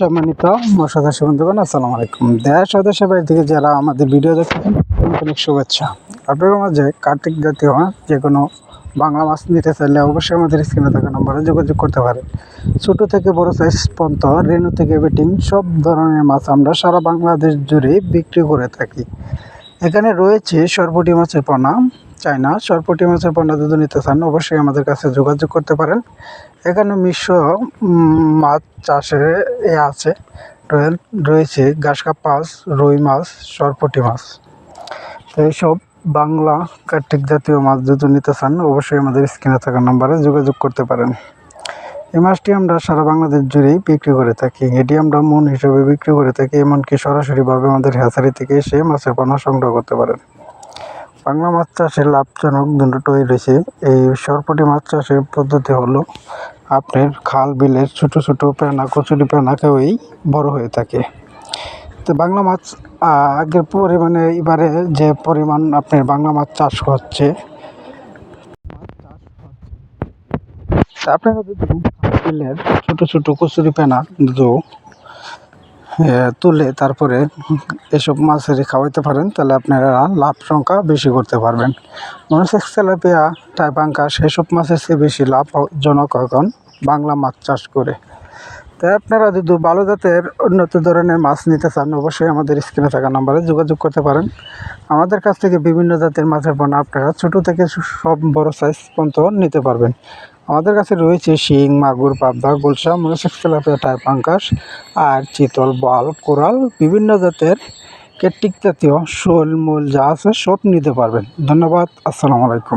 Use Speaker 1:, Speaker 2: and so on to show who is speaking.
Speaker 1: সম্মানিত সদস্য বন্ধুগণ, আসসালামু আলাইকুম। দেশ সদস্য বাড়ি থেকে যারা আমাদের ভিডিও দেখছেন অনেক শুভেচ্ছা। আপনাদের মাঝে কার্তিক জাতীয় যে কোনো বাংলা মাছ নিতে চাইলে অবশ্যই আমাদের স্ক্রিনে থাকা নম্বরে যোগাযোগ করতে পারেন। ছোটো থেকে বড় সাইজ পর্যন্ত রেনু থেকে বেটিং, সব ধরনের মাছ আমরা সারা বাংলাদেশ জুড়ে বিক্রি করে থাকি। এখানে রয়েছে সরপুটি মাছের পোনা চায়না সরপটি মাছের পণ্য যদি নিতে চান, অবশ্যই আমাদের কাছে যোগাযোগ করতে পারেন। এখানে মিশ্র মাছ চাষের এ আছে। রয়ে- রয়েছে গাছকাপ মাছ, রুই মাছ, সরপটি মাছ। তো এইসব বাংলা কার্তিক জাতীয় মাছ যদি নিতে চান, অবশ্যই আমাদের স্ক্রিনে থাকা নাম্বারে যোগাযোগ করতে পারেন। এই মাছটি আমরা সারা বাংলাদেশ জুড়েই বিক্রি করে থাকি। এটি আমরা মন হিসেবে বিক্রি করে থাকি, এমনকি সরাসরিভাবে আমাদের হ্যাচারি থেকে এসে মাছের পণ্য সংগ্রহ করতে পারেন। বাংলা মাছ চাষে লাভজনক দুটোই রয়েছে। এই সরপটি মাছ চাষের পদ্ধতি হলো, আপনার খাল, বিলের ছোটো ছোটো পেনা কচুরি পেনাকেই বড় হয়ে থাকে। তো বাংলা মাছ আগের পরিমাণে এবারে যে পরিমাণ আপনার বাংলা মাছ চাষ হচ্ছে আপনারা যদি বিলের ছোটো ছোটো কচুরি দু তুলে তারপরে এসব মাছের খাওয়াইতে পারেন, তাহলে আপনারা লাভ সংখ্যা বেশি করতে পারবেন। মনোসেক্স তেলাপিয়া টাইপাঙ্কা সেসব মাছের চেয়ে বেশি লাভজনক এখন বাংলা মাছ চাষ করে। তাই আপনারা যদি ভালো জাতের উন্নত ধরনের মাছ নিতে চান, অবশ্যই আমাদের স্ক্রিনে থাকা নাম্বারে যোগাযোগ করতে পারেন। আমাদের কাছ থেকে বিভিন্ন জাতের মাছের পোনা আপনারা ছোটো থেকে সব বড় সাইজ পর্যন্ত নিতে পারবেন। আমাদের কাছে রয়েছে শিং, মাগুর, পাবদা গুলশা মনোসেক্স তেলাপিয়া টাইপ পাঙ্কাস আর চিতল, বাল, কোরাল বিভিন্ন জাতের কেট্টিক জাতীয় শোল, মোল যা আছে সব নিতে পারবেন। ধন্যবাদ, আসসালামু আলাইকুম।